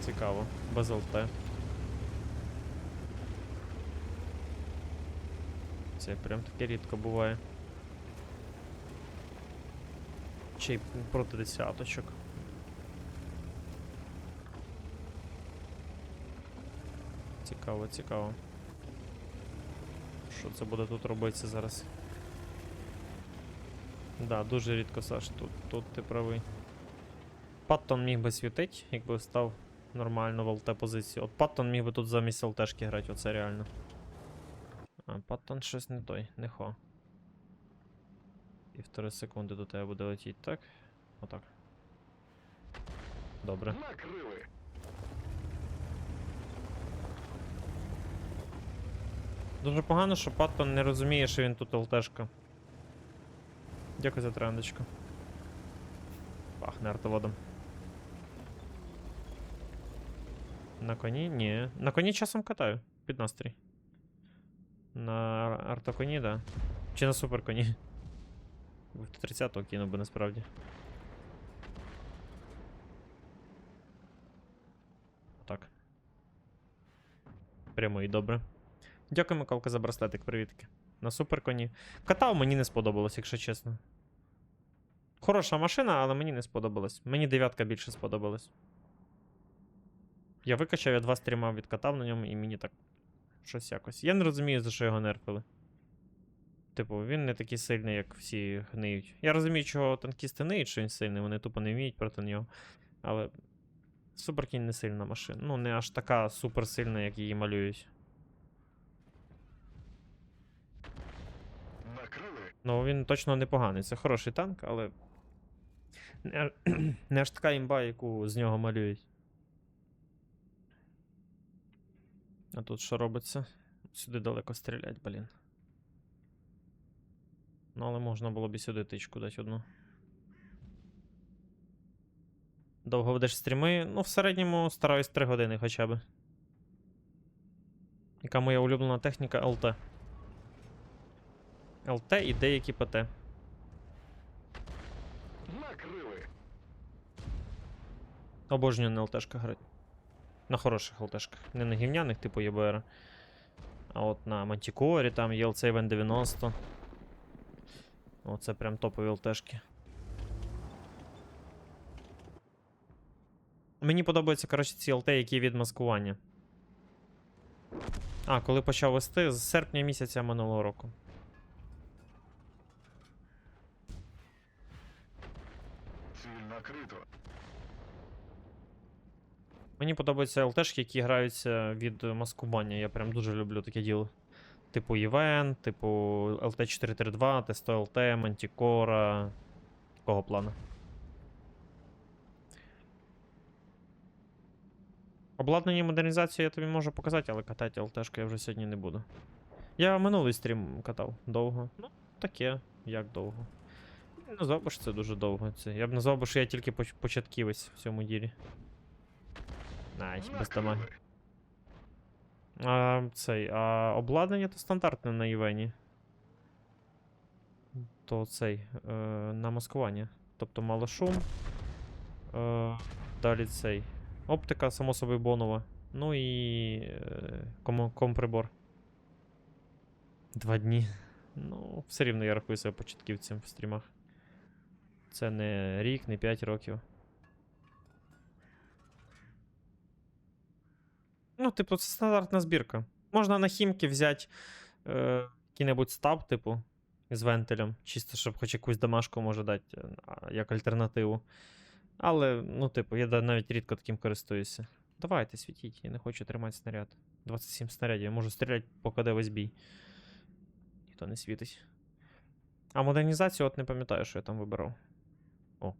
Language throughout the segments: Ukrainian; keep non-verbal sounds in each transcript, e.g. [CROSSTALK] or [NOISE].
Цікаво, без ЛТ. Це прям таке рідко буває. Чи й проти десяточок. Цікаво, цікаво. Що це буде тут робитися зараз? Да, дуже рідко, Саш, тут, тут ти правий. Паттон міг би світить, якби став нормально в ЛТ позицію. От Паттон міг би тут замість ЛТшки грати, оце реально. А, Паттон щось не той, не хо. Півтори секунди до тебе буде летіти, так? Отак. Добре. Накрили. Дуже погано, що Паттон не розуміє, що він тут ЛТшка. Дякую за трендочку. Пахне артоводом. На коні? Ні. На коні часом катаю. Під настрій. На артоконі, да. Чи на суперконі. В 30-го кинув би насправді. Так. Прямо і добре. Дякую, Миколка, за браслетик, привітки. На суперконі. Катав мені не сподобалось, якщо чесно. Хороша машина, але мені не сподобалось. Мені дев'ятка більше сподобалась. Я викачав, я два стріма відкатав на ньому, і мені так. Щось якось. Я не розумію, за що його нерфили. Типу, він не такий сильний, як всі гниють. Я розумію, чого танкісти ниють, що він сильний, вони тупо не вміють проти нього. Але. Суперкінь не сильна машина. Ну, не аж така суперсильна, як її малюють. Ну, він точно непоганий. Це хороший танк, але. Не аж [CLEARS THROAT] така імба, яку з нього малюють. А тут що робиться? Сюди далеко стрілять, блін. Ну, але можна було б і сюди тичку дати одну. Довго ведеш стріми? Ну, в середньому стараюсь 3 години хоча б. Яка моя улюблена техніка ЛТ. ЛТ і деякі ПТ. Накрили. Обожнюю на ЛТшках грати. На хороших ЛТшках. Не на гівняних, типу ЄБР. А от на Мантікорі там є LC Event 90. Оце прям топові ЛТшки. Мені подобаються, коротше, ці ЛТ, які від маскування. А, коли почав вести з серпня місяця минулого року. Накрито. Мені подобаються ЛТшки, які граються від маскування. Я прям дуже люблю таке діло. Типу Євен, типу LT432, T100 LT, Manticore. Такого плану. Обладнання і модернізацію я тобі можу показати, але катати ЛТшку я вже сьогодні не буду. Я минулий стрім катав довго. Ну, таке, як довго. Не назвав би, що це дуже довго. Це, я б назвав би, що я тільки поч- початківець в цьому ділі. Най, без дамаги. А, цей, а обладнання то стандартне на Івені. То цей. Е, на маскування. Тобто мало шум. Е, далі цей. Оптика, само собою, бонова. Ну і. Е, ком, комприбор. Два дні. Ну, все рівно я рахую себе початківцем в стрімах. Це не рік, не 5 років. Ну, типу, це стандартна збірка. Можна на хімки взяти е, який-небудь стаб, типу, з вентилем, чисто, щоб хоч якусь домашку може дати е, як альтернативу. Але, ну, типу, я навіть рідко таким користуюся. Давайте, світіть, я не хочу тримати снаряд. 27 снарядів, я можу стріляти, поки де весь бій. Ніхто не світить. А модернізацію от не пам'ятаю, що я там вибирав. О.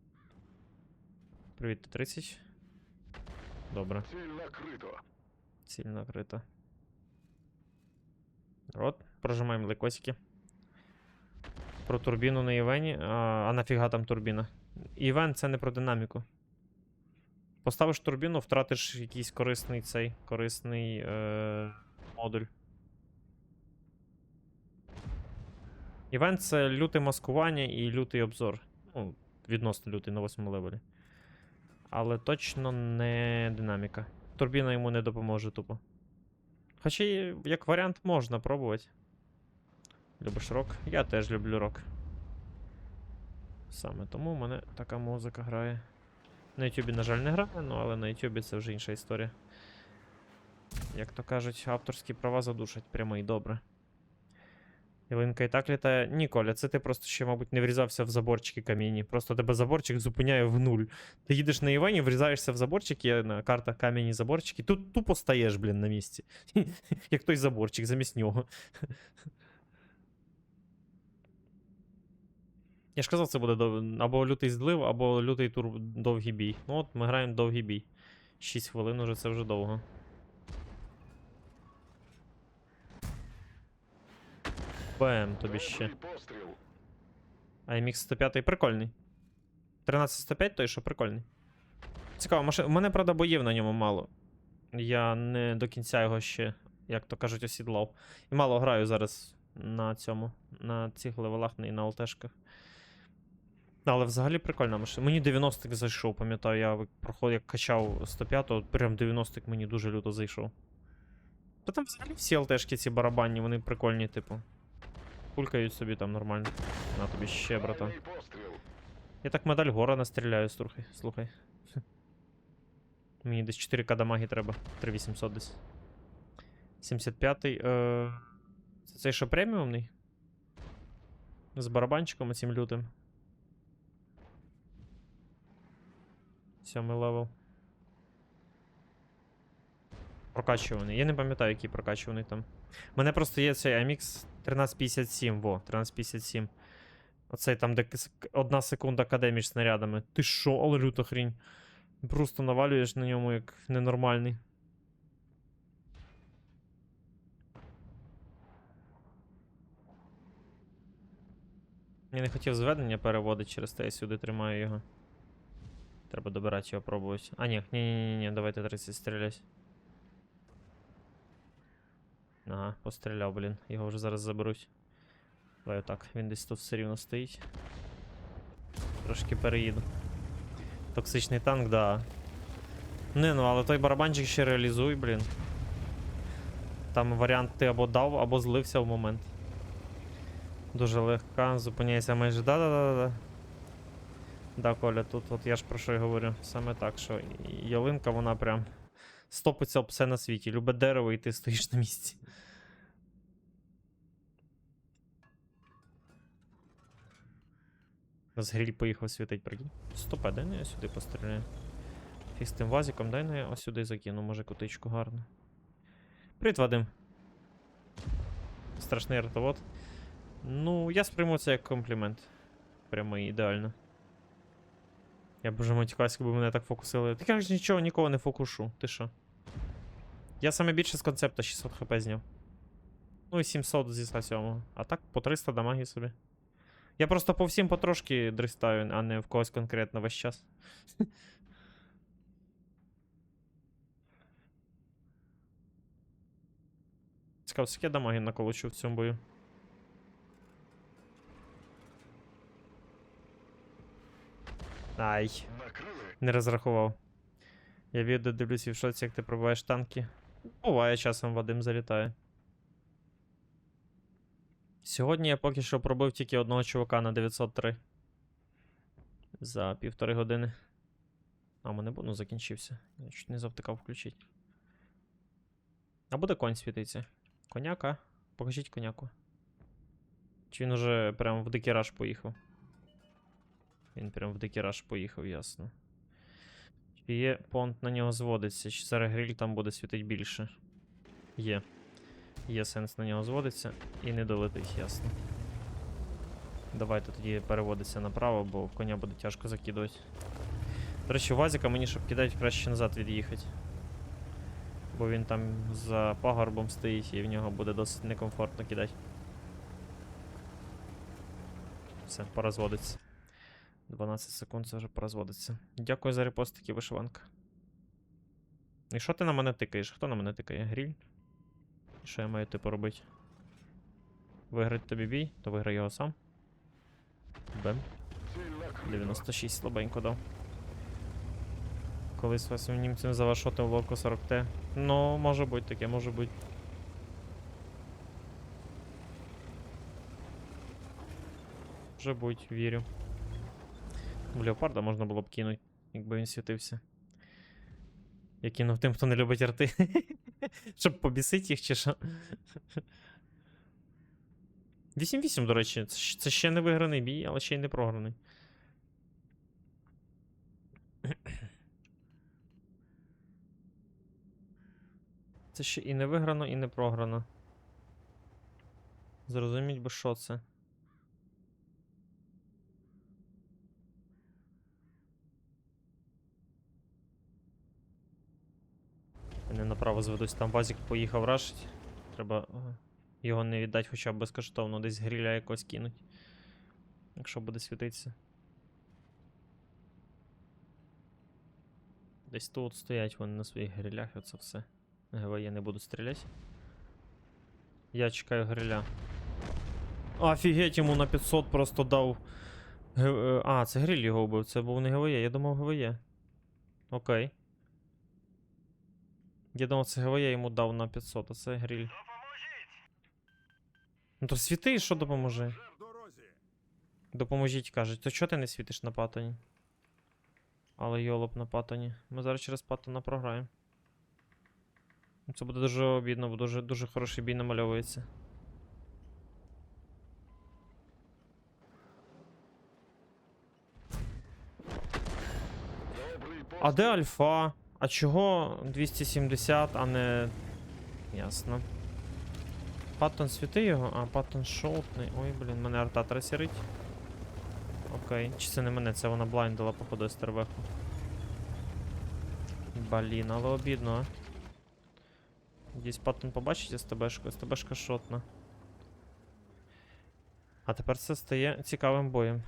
Привіт, 30. Добре. Ціль накрито. Ціль накрита. От, прожимаємо лайкосики. Про турбіну на Івені. А, а нафіга там турбіна? Івен це не про динаміку. Поставиш турбіну, втратиш якийсь корисний цей корисний е, модуль. Івент це люте маскування і лютий обзор. Ну, відносно лютий на 8 левелі. Але точно не динаміка. Турбіна йому не допоможе тупо. Хоча, як варіант, можна пробувати. Любиш рок? Я теж люблю рок. Саме тому в мене така музика грає. На Ютубі, на жаль, не грає, ну але на Ютубі це вже інша історія. Як то кажуть, авторські права задушать прямо і добре. Ялинка і так літає. Ні, Коля, це ти просто ще, мабуть, не врізався в заборчики камінні. Просто тебе заборчик зупиняє в нуль. Ти їдеш на Івані, врізаєшся в заборчики, на картах кам'яні заборчики. Тут тупо стаєш, блін, на місці. [LAUGHS] Як той заборчик замість нього. [LAUGHS] Я ж казав, це буде або лютий злив, або лютий тур довгий бій. Ну от ми граємо довгий бій. 6 хвилин уже це вже довго. Бем, тобі ще. Перший постріл. IMX 105 прикольний. 13105 той, що прикольний. Цікаво, машина. У мене, правда, боїв на ньому мало. Я не до кінця його ще, як то кажуть, осідлав. І мало граю зараз на цьому, на цих левелах і на ЛТшках. Але взагалі прикольна машина. Мені 90-к зайшов, пам'ятаю, я проходив, як качав 105-го, прям 90-к мені дуже люто зайшов. Та там взагалі всі ЛТшки ці барабанні, вони прикольні, типу. Пулькають собі там нормально. На тобі ще, братан. Я так медаль гора настріляю, слухай, слухай. Мені десь 4к дамаги треба. 3800 десь. 75-й. Е... Це цей що преміумний? З барабанчиком цим лютим. Сьомий левел. Прокачуваний. Я не пам'ятаю, який прокачуваний там. У мене просто є цей AMX 1357, во, 1357. Оцей там, де одна секунда КД снарядами. Ти що, але люта хрінь. Просто навалюєш на ньому як ненормальний. Я не хотів зведення переводити через те, я сюди тримаю його. Треба добирати його, пробувати. А, ні, ні, ні, ні, ні, давайте 30 стрілясь. Ага, постріляв, блін. Його вже зараз заберуть. Давай отак, він десь тут все рівно стоїть. Трошки переїду. Токсичний танк, да. Не, ну але той барабанчик ще реалізуй, блін. Там варіант ти або дав, або злився в момент. Дуже легка, зупиняється майже. Да-да-да-да. Да, Коля, тут от я ж про що й говорю. Саме так, що ялинка, вона прям стопиться об все на світі. Любе дерево, і ти стоїш на місці. З гріль поїхав світить, прикинь. Стопе, дай ну я сюди постріляю. Фіг з тим вазиком, дай ну я сюди закину, може кутичку гарно. Привіт, Вадим. Страшний ротовод. Ну, я сприйму це як комплімент. Прямо ідеально. Я б вже матікався, якби мене так фокусили. Ти кажеш, нічого, нікого не фокушу. Ти що? Я саме більше з концепта 600 хп зняв. Ну і 700 зі 107. А так по 300 дамаги собі. Я просто по всім потрошки дристаю, а не в когось конкретно весь час. [LAUGHS] Цікаво, скільки я наколочу в цьому бою. Ай, не розрахував. Я відео дивлюсь і в шоці, як ти пробуваєш танки. Буває, часом Вадим залітає. Сьогодні я поки що пробив тільки одного чувака на 903. За півтори години. А, мене бонус закінчився. Я чуть не завтикав включити. А буде конь світиться. Коняка. Покажіть коняку. Чи він уже прям в дикий раш поїхав? Він прям в дикий раш поїхав, ясно. Чи є понт на нього зводиться, чи зараз гриль там буде світить більше? Є. Є сенс на нього зводиться і не долетить, ясно. Давайте тоді переводиться направо, бо коня буде тяжко закидувати. До речі, Вазіка мені, щоб кидати, краще назад від'їхати. Бо він там за пагорбом стоїть і в нього буде досить некомфортно кидати. Все, пора зводиться. 12 секунд це вже порозводиться. Дякую за репостики, вишиванка. І що ти на мене тикаєш? Хто на мене тикає? Гріль? І Що я маю типу робити? Виграти тобі бій, то виграй його сам. Бем. 96 слабенько дав. Колись вас німцям завашотив ловко 40Т. Ну, може бути таке, може бути. Може бути, вірю. В леопарда можна було б кинути, якби він світився. Я кинув тим, хто не любить арти. [LAUGHS] Щоб побісити їх чи що. 8-8, до речі, це, ще не виграний бій, але ще й не програний. Це ще і не виграно, і не програно. Зрозуміть би, що це. Вони направо зведусь, там Вазік поїхав рашить. Треба його не віддати хоча б безкоштовно, десь гріля якось кинуть. Якщо буде світитися. Десь тут стоять вони на своїх грилях, і це все. ГВЄ не буду стріляти. Я чекаю гриля. Офігеть, йому на 500 просто дав. Е, А, це гриль його вбив, це був не ГВЄ, я думав ГВЄ. Окей. Я думав, це ГВЄ йому дав на 500, а це гриль. Ну то світи, що дорозі. Допоможіть, кажуть. То чого ти не світиш на патоні? Але йолоп на патоні. Ми зараз через патона програємо. Це буде дуже обідно, бо дуже, дуже хороший бій намальовується. А де альфа? А чого 270, а не. Ясно. Паттон світи його, а паттон шотний. Ой, блін, мене арта трасірить. Окей. Чи це не мене, це вона блайндила, походу, стервеху. Блін, але обідно, а. Десь паттон побачить СТБшку, СТБшка шотна. А тепер це стає цікавим боєм.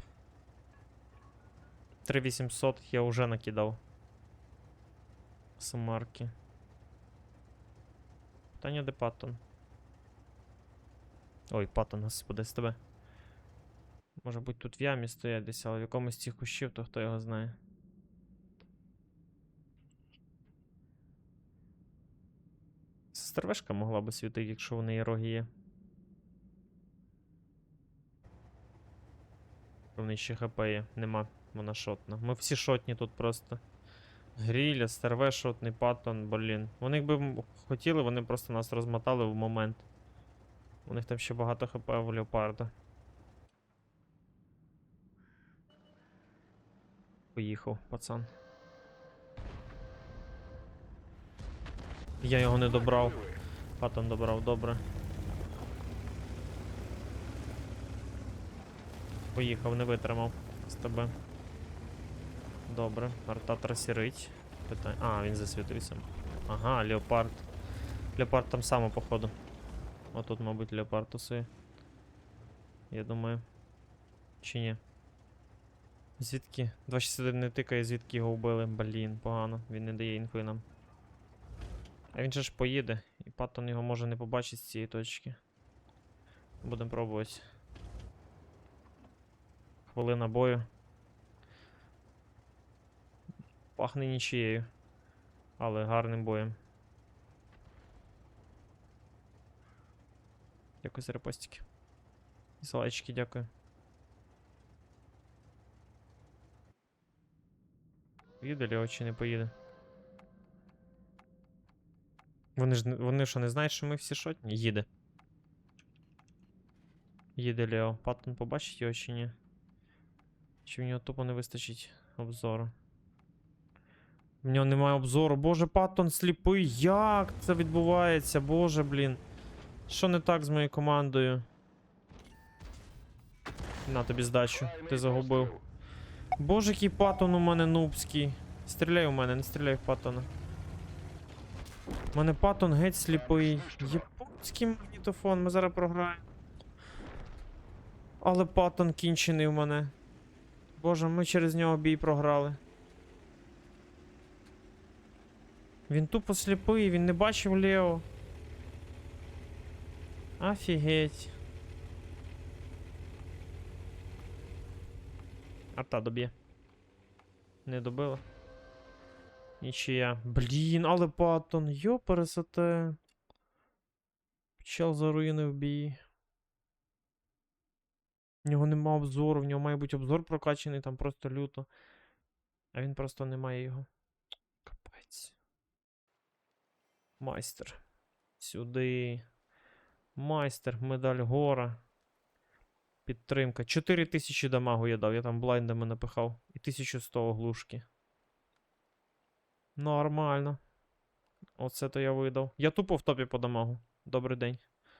3800 я вже накидав. Самарки. Питання, де Паттон? Ой, Паттон, господи, з тебе. Може бути тут в ямі стоять десь, але в якомусь з цих кущів, то хто його знає. Стервешка могла би світити, якщо в неї роги є. В неї ще хп є. Нема. Вона шотна. Ми всі шотні тут просто. Гріля, стерве, шотний паттон, блін. Вони якби хотіли, вони просто нас розмотали в момент. У них там ще багато хп в леопарда. Поїхав, пацан. Я його не добрав. Паттон добрав, добре. Поїхав, не витримав з тебе. Добре, арта трасірить. Питань... А, він засвітився. Ага, леопард. Леопард там само, походу. Отут, мабуть, леопард тусує. Я думаю. Чи ні? Звідки? 261 не тикає, звідки його вбили. Блін, погано. Він не дає інфи нам. А він же ж поїде, і Паттон його може не побачить з цієї точки. Будемо пробувати. Хвилина бою. Пахне нічією. Але гарним боєм. Дякую за репостики. І за лайчики, дякую. Поїде Лео чи не поїде? Вони ж вони що не знають, що ми всі шотні? Їде. Їде Лео. Паттон побачить його чи ні? Чи в нього тупо не вистачить обзору? В нього немає обзору. Боже, Паттон сліпий. Як це відбувається? Боже, блін. Що не так з моєю командою? На тобі здачу. Ти загубив. Боже, який Паттон у мене нубський. Стріляй у мене, не стріляй в Паттона. У мене Паттон геть сліпий. Японський магнітофон, ми зараз програємо. Але Паттон кінчений у мене. Боже, ми через нього бій програли. Він тупо сліпий, він не бачив Лео. Офігеть. Арта доб'є. Не добила. Нічия. Блін, але Паттон, йо пересете. Чел заруїнив бій. В нього нема обзору, в нього має бути обзор прокачаний там просто люто. А він просто не має його. Майстер. Сюди. Майстер, медаль гора. Підтримка. 4000 дамагу я дав, я там блайндами напихав. І 1100 оглушки. Нормально. Оце то я видав. Я тупо в топі по дамагу. Добрий день.